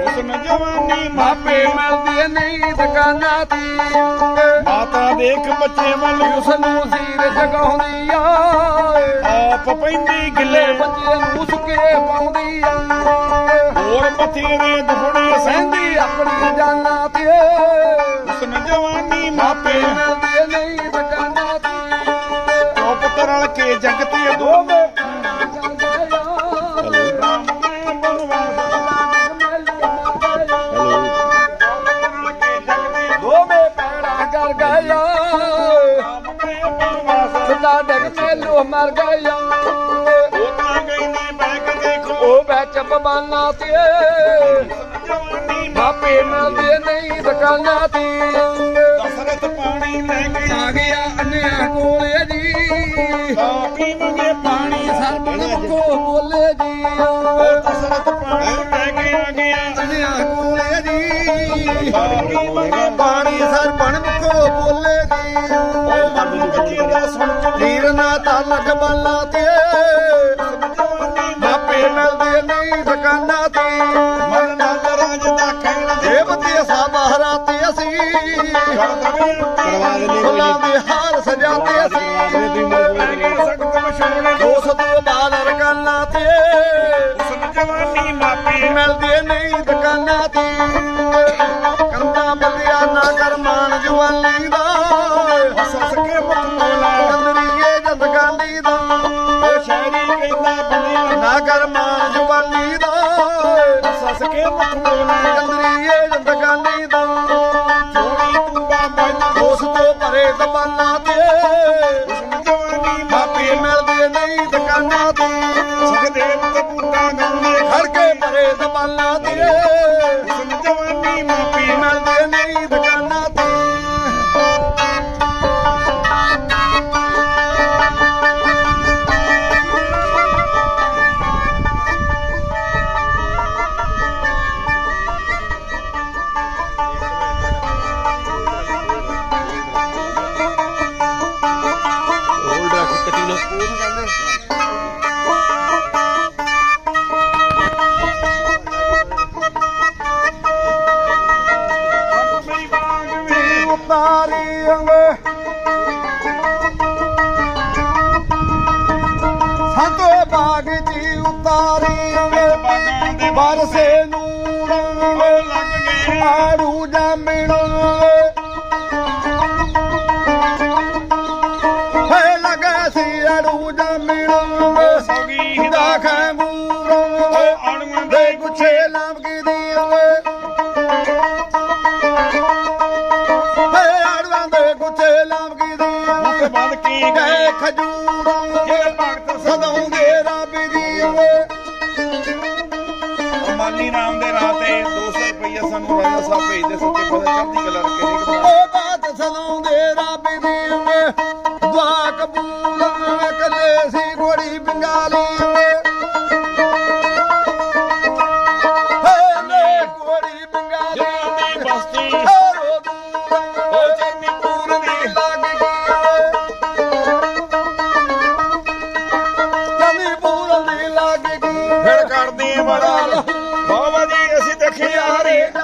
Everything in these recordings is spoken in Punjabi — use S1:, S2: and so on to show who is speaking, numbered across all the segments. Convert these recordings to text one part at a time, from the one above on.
S1: ਹੁਸਨ ਜਵਾਨੀ
S2: ਮਾਪੇ
S1: ਮਾਪੇ
S2: ਨਹੀਂ ਦੁਕਾਨਾਂ ਦੀ
S1: ਮਾਤਾ ਦੇਖ ਬੱਚੇ ਵੱਲ
S2: ਉਸ ਨੂੰ ਸੀਰ ਜਗਾਉਂਦੀ ਆ।
S1: ਆਪ ਪੈਂਦੀ ਗਿੱਲੇ
S2: ਬੱਚੇ ਨੂੰ ਸੁਕੇ ਪਾਉਂਦੀ ਆ।
S1: ਹੋਰ ਬਥੇਰੇ ਦੁਖੜੇ ਸਹਿੰਦੀ
S2: ਆਪਣੀ ਜਾਨਾਂ ਤੇ।
S1: ਹੁਸਨ ਜਵਾਨੀ
S2: ਮਾਪੇ
S1: ਮਾਪੇ
S2: ਨਹੀਂ ਦੁਕਾਨਾਂ ਦੀ
S1: ਦੋ ਪੁੱਤਰ ਰਲ ਕੇ ਜਗ ਤੇ ਦੋਵੇਂ।
S2: ਕਰ ਗਿਆ ਸਦਾ ਡਗ ਮੇਲੋ ਮਰ ਗਿਆ
S1: ਉਹ ਤਾਂ ਗਈ ਨੇ ਬੈਗ ਦੇਖੋ
S2: ਉਹ ਵਿੱਚ ਬਬਾਨਾ ਤੇ। ਮਾਪੇ ਮਿਲਦੇ ਨਹੀਂ ਦੁਕਾਨਾਂ ਤੇ।
S1: ਦਸਰਤ ਪਾਣੀ ਲੈ ਕੇ
S2: ਆ ਗਿਆ ਅੰਨਿਆ ਕੋਲੇ ਜੀ।
S1: ਆ ਪੀਵਾਂਗੇ ਪਾਣੀ।
S2: ਸਰਬਣ ਕੋ ਬੋਲੇ ਜੀ। ਨੀਰ ਬੱਲਾ ਤੇ।
S1: ਜਵਾਨੀ
S2: ਮਾਪੇ ਮਿਲਦੇ ਨਹੀਂ ਦੁਕਾਨਾਂ ਤੇ।
S1: ਮਨ ਨਾਲ ਰਾਜ ਦਾ ਕਹਿਣ
S2: ਦੇਵ ਤੇ ਸਾਬਾਹਰਾ ਤੇ ਅਸੀਂ। ਫੁੱਲਾਂ ਦੇ ਹਾਰ ਸਜਾਉਂਦੇ ਅਸੀਂ।
S1: ਸਖਤ ਮਸ਼ਹੂਰ
S2: ਦੋਸਤ ਬਾਲ ਰਕਾਨਾ ਤੇ।
S1: ਹੁਸਨ ਜਵਾਨੀ ਮਾਪੇ
S2: ਮਿਲਦੇ ਨਹੀਂ ਦੁਕਾਨਾਂ ਤੇ। ਕੰਦਾ ਬੱਲਿਆ ਨਾ ਕਰ ਮਾਨ ਜਵਾਨੀ ਦਾ।
S1: ਹੱਸ ਕੇ ਮੁਖ ਮੋਲਾ
S2: ਕੰਦਰੀਏ ਜੰਦਗਾਨੀ ਦਾ
S1: ਜੋੜੀ ਤੂੰਬਾ ਬੰਨ
S2: ਦੋਸਤੋ ਭਰੇ ਦਬਾਨਾ ਤੇ। ਮਾਪੇ ਮਿਲਦੇ ਨਹੀਂ ਦੁਕਾਨਾਂ ਤੇ।
S1: ਸੁਖਦੇਵ ਤੇ ਗਾਉਂਦੇ
S2: ਖੜ ਕੇ ਭਰੇ ਦਬਾਨਾ ਤੇ। ਬਰਸੇ ਨੂਰ ਅੰਗੇ
S1: ਲੱਗ ਗਏ
S2: ਆੜੂ ਜਾਮਣ ਹੈ ਲਗਾ ਸੀ ਆੜੂ ਜਾਮਣ
S1: ਸੌਗੀ
S2: ਦਾ ਖੰਗੂਰ
S1: ਉਹ ਅਣਮਨ
S2: ਦੇ
S1: ਦੇ
S2: ਗੁੱਛੇ ਲਾਮਕੀ ਦੀ ਅੰਗੇ ਹੈ ਆੜੂਆਂ ਦੇ ਗੁੱਛੇ ਲਾਮਕੀ ਦੀ
S1: ਮੁਖ
S2: ਅੰਗੇ
S1: ਬੰਦ ਕੀ
S2: ਗਏ? ਖਜੂਰਾਂ।
S1: ਮਾਲੀ ਨਾਮ ਦੇ ਨਾਂ ਤੇ 200 ਰੁਪਏ ਸਾਨੂੰ ਰਾਜਾ ਸਾਹਿਬ ਭੇਜਦੇ ਸੱਚੇ ਪਤਾ ਚੜ੍ਹਦੀ ਕਲਾ ਰੱਖੇ। ਨੇ ਕਿ
S2: ਬਾਤ ਸਦੋਂ ਰੱਬ ਦੀ ਅੰਗੇ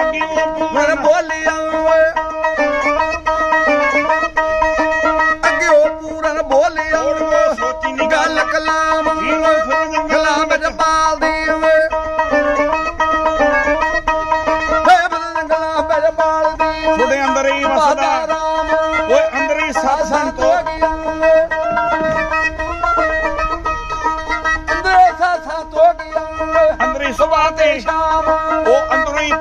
S2: ਅੱਗੀ
S1: ਉਹ
S2: ਮਨ ਬੋਲੀਆਂ ਅੱਗੇ ਉਹ ਪੂਰਨ ਬੋਲੀਆਂ ਗੱਲ ਕਲਾਮ ਕਲਾਮ ਵਿੱਚ ਪਾਲਦੀ
S1: ਤੁਹਾਡੇ ਅੰਦਰ ਹੀ ਵਸਦਾ। ਓਏ ਅੰਦਰ ਹੀ ਸਤ
S2: ਸਾਸਾ
S1: ਸੰਤੋ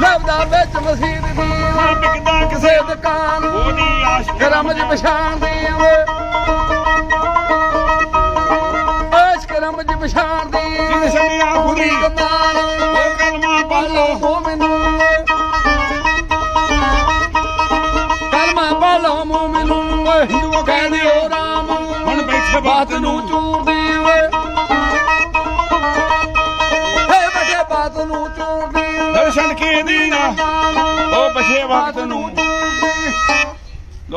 S1: ਲੱਭਦਾ
S2: ਵਿੱਚ ਮਸੀਹ ਦੀ
S1: ਵਿਕਦਾ ਕਿਸੇ
S2: ਦੁਕਾਨ
S1: ਉਹਦੀ ਆਸ਼ਕ
S2: ਰਮਜ ਪਛਾਣ ਦੀ ਵੇ। ਆਸ਼ਕ ਰਮਜ ਪਛਾਣ ਦੀ
S1: ਜਿਸ ਛੱਡਿਆ ਖੁਦੀ।
S2: ਕਮਾਨ
S1: ਉਹ ਕਲਮਾ
S2: ਪਾਲੋ ਕਲਮਾ ਪਾਲੋ ਮੋਮਿਨੂ। ਹਿੰਦੂ ਕਹਿੰਦੇ ਰਾਮ।
S1: ਹੁਣ ਬੈਠੇ
S2: ਬਾਤ ਨੂੰ। ਚੂਰਦੀ ਵੇ। ਬੈਠੇ ਬਾਤ ਨੂੰ ਚੂਰਦੀ ਵੇ
S1: ਦਰਸ਼ਨ ਕੀ ਦੀਨਾ ਉਹ ਬਛੇ ਵਕਤ ਨੂੰ